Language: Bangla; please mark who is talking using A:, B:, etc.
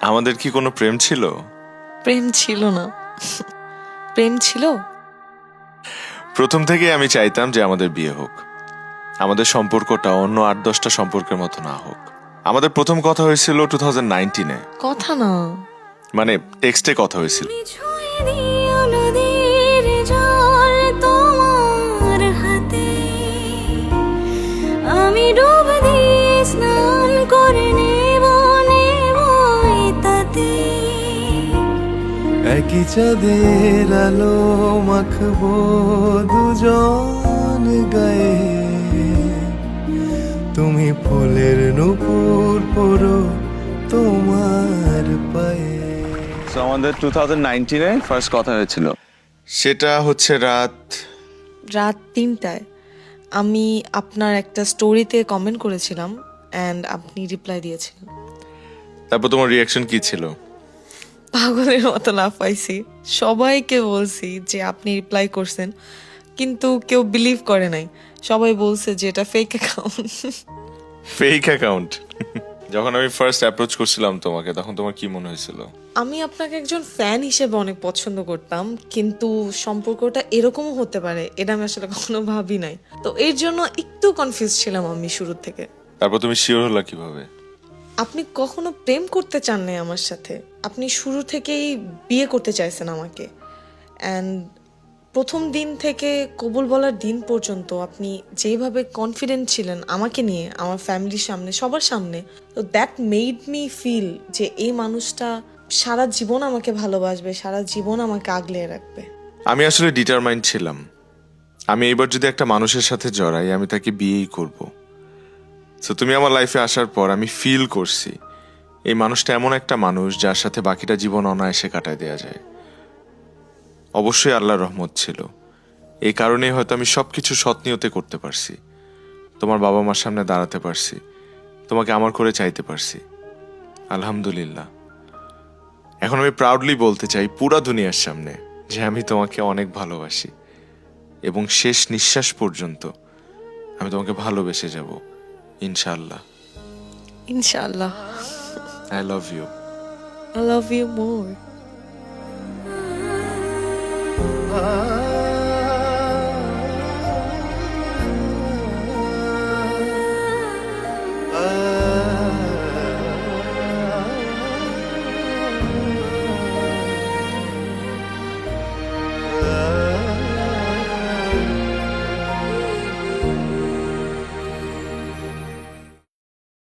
A: আমাদের কি কোনো প্রেম ছিল?
B: প্রেম ছিল না। প্রেম ছিল?
A: প্রথম থেকেই আমি চাইতাম যে আমাদের বিয়ে হোক। আমাদের সম্পর্কটা অন্য আট দশটা সম্পর্কের মতো না হোক। আমাদের প্রথম কথা হয়েছিল টু থাউজেন্ড নাইনটিনে
B: কথা না।
A: মানে টেক্সটে কথা হয়েছিল।
C: একই চাঁদের আলো মাখবো দুজন গায়ে। তুমি ফুলের নুপুর পরো তোমার পায়ে।
D: আমাদের টু থাউজেন্ড নাইনটিনে ফার্স্ট কথা হয়েছিল।
A: সেটা হচ্ছে রাত।
B: রাত তিনটায়। আমি আপনার একটা স্টোরিতে কমেন্ট করেছিলাম অ্যান্ড আপনি রিপ্লাই দিয়েছিলেন।
A: তারপর তোমার রিয়াকশন কি ছিল?
B: পাগলের মতো না পাইছি। সবাইকে বলছি যে আপনি রিপ্লাই করছেন কিন্তু কেউ বিলিভ করে নাই। সবাই বলছে যে এটা ফেক অ্যাকাউন্ট
A: ফেক অ্যাকাউন্ট যখন আমি ফার্স্ট অ্যাপ্রোচ করছিলাম তোমাকে তখন তোমার কি মনে হয়েছিল?
B: আমি আপনাকে একজন ফ্যান হিসেবে অনেক পছন্দ করতাম কিন্তু সম্পর্কটা এরকমও হতে পারে এটা আমি আসলে কখনো ভাবি নাই। তো এর জন্য একটু কনফিউজ ছিলাম আমি শুরুর থেকে।
A: তারপর তুমি শিওর হলা কীভাবে?
B: আপনি কখনো প্রেম করতে চান নাই আমার সাথে? আপনি শুরু থেকেই বিয়ে করতে চাইছেন আমাকে। অ্যান্ড প্রথম দিন থেকে কবুল বলার দিন পর্যন্ত আপনি যেভাবে কনফিডেন্ট ছিলেন আমাকে নিয়ে, আমার ফ্যামিলির সামনে, সবার সামনে, তো দ্যাট মেড মি ফিল যে এই মানুষটা সারা জীবন আমাকে ভালোবাসবে, সারা জীবন আমাকে আগলে রাখবে।
A: আমি আসলে ডিটারমাইন্ড ছিলাম। আমি এবার যদি একটা মানুষের সাথে জড়াই, আমি তাকে বিয়েই করব। তো তুমি আমার লাইফে আসার পর আমি ফিল করছি, এই মানুষটা এমন একটা মানুষ যার সাথে বাকিটা জীবন অনায়াসে কাটায় দেওয়া যায়। অবশ্যই আল্লাহর রহমত ছিল। এই কারণেই হয়তো আমি সবকিছু সৎনিয়তে করতে পারছি। তোমার বাবা মার সামনে দাঁড়াতে পারছি। তোমাকে আমার করে চাইতে পারছি। আলহামদুলিল্লাহ। এখন আমি প্রাউডলি বলতে চাই, পুরা দুনিয়ার সামনে যে আমি তোমাকে অনেক ভালোবাসি। এবং শেষ নিঃশ্বাস পর্যন্ত আমি তোমাকে ভালোবেসে যাব। ইনশাআল্লাহ
B: ইনশাআল্লাহ
A: I love
B: you I love you
C: more